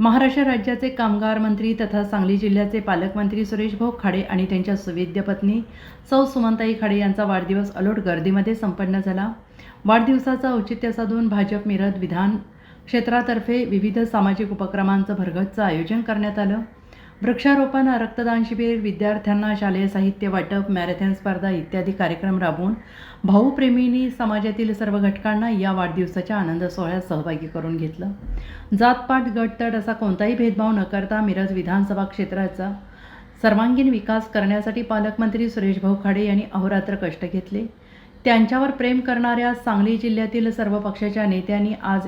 महाराष्ट्र राज्याचे कामगार मंत्री तथा सांगली जिल्ह्याचे पालकमंत्री सुरेश भाऊ खाडे आणि त्यांच्या सुवेद्य पत्नी सौ सुमंताई खाडे यांचा वाढदिवस अलोट गर्दीमध्ये संपन्न झाला. वाढदिवसाचा औचित्य साधून भाजप मिरत विधान क्षेत्रातर्फे विविध सामाजिक उपक्रमांचं भरगतचं आयोजन करण्यात आलं. वृक्षारोपण रक्तदान शिबिर विद्यार्थ्यांना शालेय साहित्य वाटप मॅरेथॉन स्पर्धा इत्यादी कार्यक्रम राबवून भाऊप्रेमींनी समाजातील सर्व घटकांना या वाढदिवसाच्या आनंद सोहळ्यात सहभागी करून घेतलं. जातपात गटतट असा कोणताही भेदभाव न करता मिरज विधानसभा क्षेत्राचा सर्वांगीण विकास करण्यासाठी पालकमंत्री सुरेश भाऊ खाडे यांनी अहोरात्र कष्ट घेतले. त्यांच्यावर प्रेम करणाऱ्या सांगली जिल्ह्यातील सर्व पक्षाच्या नेत्यांनी आज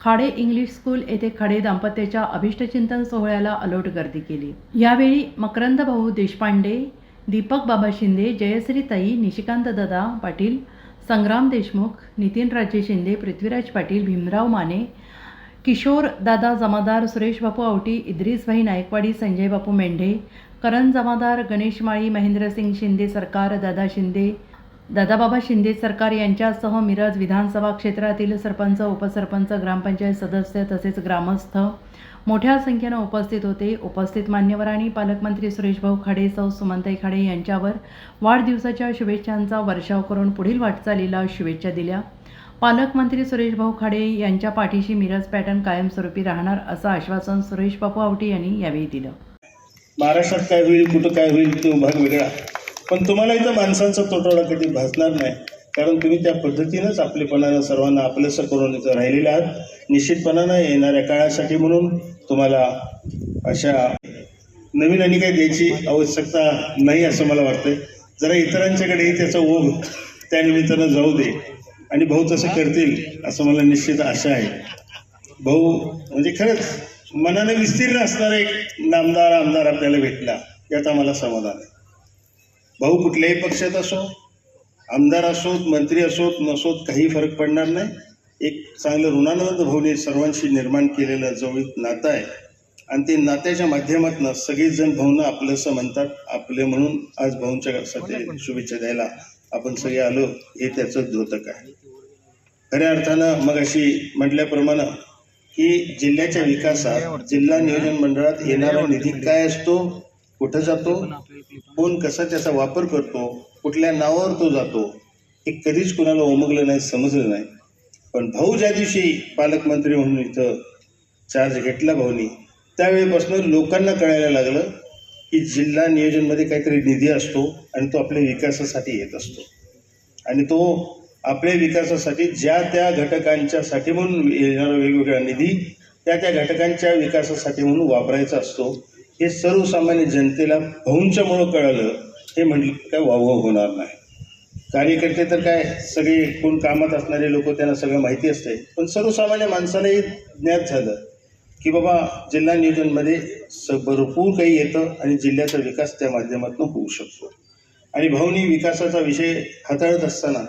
खाडे इंग्लिश स्कूल येथे खाडे दाम्पत्याच्या अभिष्टचिंतन सोहळ्याला अलोट गर्दी केली. यावेळी मकरंद भाऊ देशपांडे दीपक बाबा शिंदे जयश्री ताई निशिकांत दादा पाटील संग्राम देशमुख नितीन राजे शिंदे पृथ्वीराज पाटील भीमराव माने किशोर दादा जमादार सुरेश बापू आवटी इद्रिसभाई नायकवाडी संजय बापू मेंढे करण जमादार गणेश माळी महेंद्रसिंग शिंदे सरकार दादा शिंदे दादाबाबा शिंदे सरकार यांच्यासह मिरज विधानसभा क्षेत्रातील सरपंच उपसरपंच ग्रामपंचायत सदस्य तसेच ग्रामस्थ मोठ्या संख्येनं उपस्थित होते. उपस्थित मान्यवरांनी पालकमंत्री सुरेशभाऊ खाडे सौ सुमंताई खाडे यांच्यावर वाढदिवसाच्या शुभेच्छांचा वर्षाव करून पुढील वाटचालीला शुभेच्छा दिल्या. पालकमंत्री सुरेशभाऊ खाडे यांच्या पाठीशी मिरज पॅटर्न कायमस्वरूपी राहणार असं आश्वासन सुरेश बापू आवटी यांनी यावेळी दिलं. महाराष्ट्रात काय होईल कुठं काय होईल तो भाग वेगळा. पण तुम्हाला इथं माणसांचा तोटवडा कधी भासणार नाही. कारण तुम्ही त्या पद्धतीनंच आपलेपणानं सर्वांना आपलंसं करून इथं राहिलेले आहात. निश्चितपणानं येणाऱ्या काळासाठी म्हणून तुम्हाला अशा नवीन आणि काही द्यायची आवश्यकता नाही असं मला वाटतंय. जरा इतरांच्याकडेही त्याचा ओघ त्या निमित्तानं जाऊ दे. आणि भाऊ तसं करतील असं मला निश्चित आशा आहे. भाऊ म्हणजे खरंच मनाने विस्तीर्ण असणारा एक नामदार आमदार आपल्याला भेटला. यात आम्हाला समाधान आहे. भाऊ कुठल्याही पक्षात असो आमदार असोत मंत्री असोत नसोत काही फरक पडणार नाही. एक चांगलं ऋणानंद भाऊने सर्वांशी निर्माण केलेलं जवळीक नातं आहे आणि ते नात्याच्या माध्यमातून सगळेजण भाऊंना आपलंसं म्हणतात आपले म्हणून आज भाऊंच्या साठी शुभेच्छा द्यायला आपण सगळे आलो हे त्याचं द्योतक आहे. खऱ्या अर्थानं मग अशी म्हटल्याप्रमाणे की जिल्ह्याच्या विकासात जिल्हा नियोजन मंडळात येणारा निधी काय असतो कुठं जातो कोण कसा त्याचा वापर करतो कुठल्या नावावर तो जातो हे कधीच कुणाला ओमगलं नाही समजलं नाही. पण भाऊ ज्या दिवशी पालकमंत्री म्हणून इथं चार्ज घेतला भाऊनी. त्यावेळेपासून लोकांना कळायला लागलं की जिल्हा नियोजनमध्ये काहीतरी निधी असतो आणि तो आपल्या विकासासाठी येत असतो. आणि तो आपल्या विकासासाठी ज्या त्या घटकांच्यासाठी म्हणून येणारा वेगवेगळा निधी त्या त्या घटकांच्या विकासासाठी म्हणून वापरायचा असतो. हे सर्वसामान्य जनतेला भाऊंच्यामुळं कळालं हे म्हटलं काय वावं होणार नाही. कार्यकर्ते तर काय सगळे कोण कामात असणारे लोक त्यांना सगळं माहिती असते पण सर्वसामान्य माणसालाही ज्ञात झालं की बाबा जिल्हा नियोजनमध्ये स भरपूर काही येतं आणि जिल्ह्याचा विकास त्या माध्यमातून होऊ शकतो. आणि भाऊनी विकासाचा विषय हाताळत असताना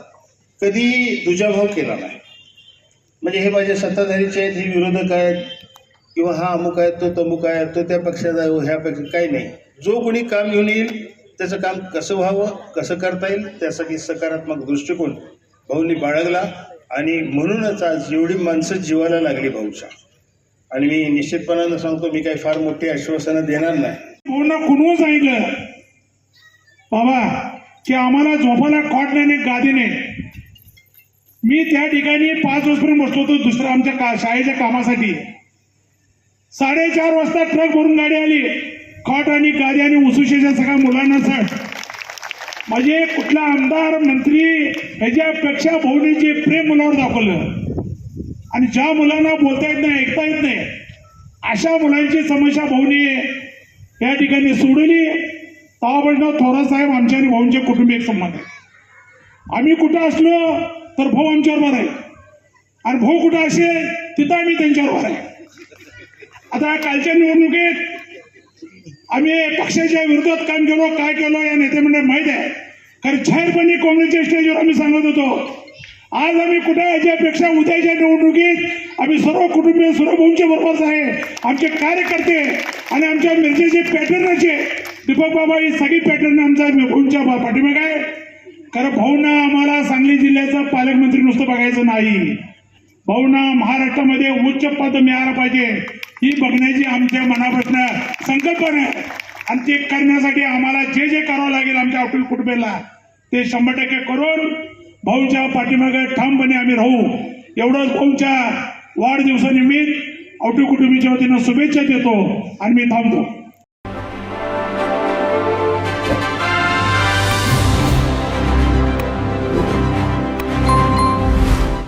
कधी दुजाभाव केला नाही. म्हणजे हे माझे सत्ताधारीचे आहेत हे विरोधक आहेत किंवा हा अमुक आहे तो तमुक आहे तो त्या पक्षाचा आहे ह्या काही नाही. जो कोणी काम घेऊन येईल त्याचं काम कसं व्हावं कसं करता येईल त्यासाठी सकारात्मक दृष्टिकोन भाऊनी बाळगला आणि म्हणूनच आज एवढी माणसं जीवाला लागली भाऊच्या. आणि मी निश्चितपणानं सांगतो मी काही फार मोठी आश्वासनं देणार नाही. पूर्ण कुणवून सांगितलं? बाबा की आम्हाला झोपाला कॉट नाही गादी नाही. मी त्या ठिकाणी पाच वर्षपर्यंत बसलो होतो दुसरं आमच्या का शाळेच्या कामासाठी. साडेचार वाजता ट्रक भरून गाडी आली. कॉट आणि गादी आणि उसुशेच्या सगळ्या मुलांना सट म्हणजे कुठला आमदार मंत्री ह्याच्यापेक्षा भाऊनीचे प्रेम मुलावर दाखवलं. आणि ज्या मुलांना बोलता येत नाही ऐकता येत नाही अशा मुलांची समस्या भाऊनी या ठिकाणी सोडली. तेव्हापासून थोरात साहेब आमच्या आणि भाऊंचे कुटुंबिक संबंध आहे. आम्ही कुठं असलो तर भाऊ आमच्यावर आहे. आणि भाऊ कुठं असेल तिथं आम्ही त्यांच्यावर आहे. आता कालच्या निवडणुकीत आम्ही पक्षाच्या विरोधात काम केलो काय केलो या नेते मंडळ माहीत आहे. कारण जाहीरपणे काँग्रेसच्या स्टेजवर आम्ही सांगत होतो आज आम्ही कुठे याच्यापेक्षा उद्याच्या निवडणुकीत आम्ही सर्व कुटुंबीय सर्व भाऊंच्या बरोबर आहे. आमचे कार्यकर्ते आणि आमच्या मिरजेचे पॅटर्नचे दीपक बाबा ही सगळी पॅटर्न आमच्या भाऊंच्या पा- काय आहे. कारण भाऊना आम्हाला सांगली जिल्ह्याचं पालकमंत्री नुसतं बघायचं नाही. भाऊना महाराष्ट्रामध्ये उच्च पद मिळालं पाहिजे. ही बघण्याची आमच्या मनापासून संकल्पना आहे आणि ते करण्यासाठी आम्हाला जे जे करावं लागेल आमच्या अटल कुटुंबेला ते शंभर टक्के करून भाऊच्या पाठीमागे ठामपणे आम्ही राहू. एवढंच भाऊच्या वाढदिवसानिमित्त औटी कुटुंबीच्या वतीनं शुभेच्छा देतो आणि मी थांबतो.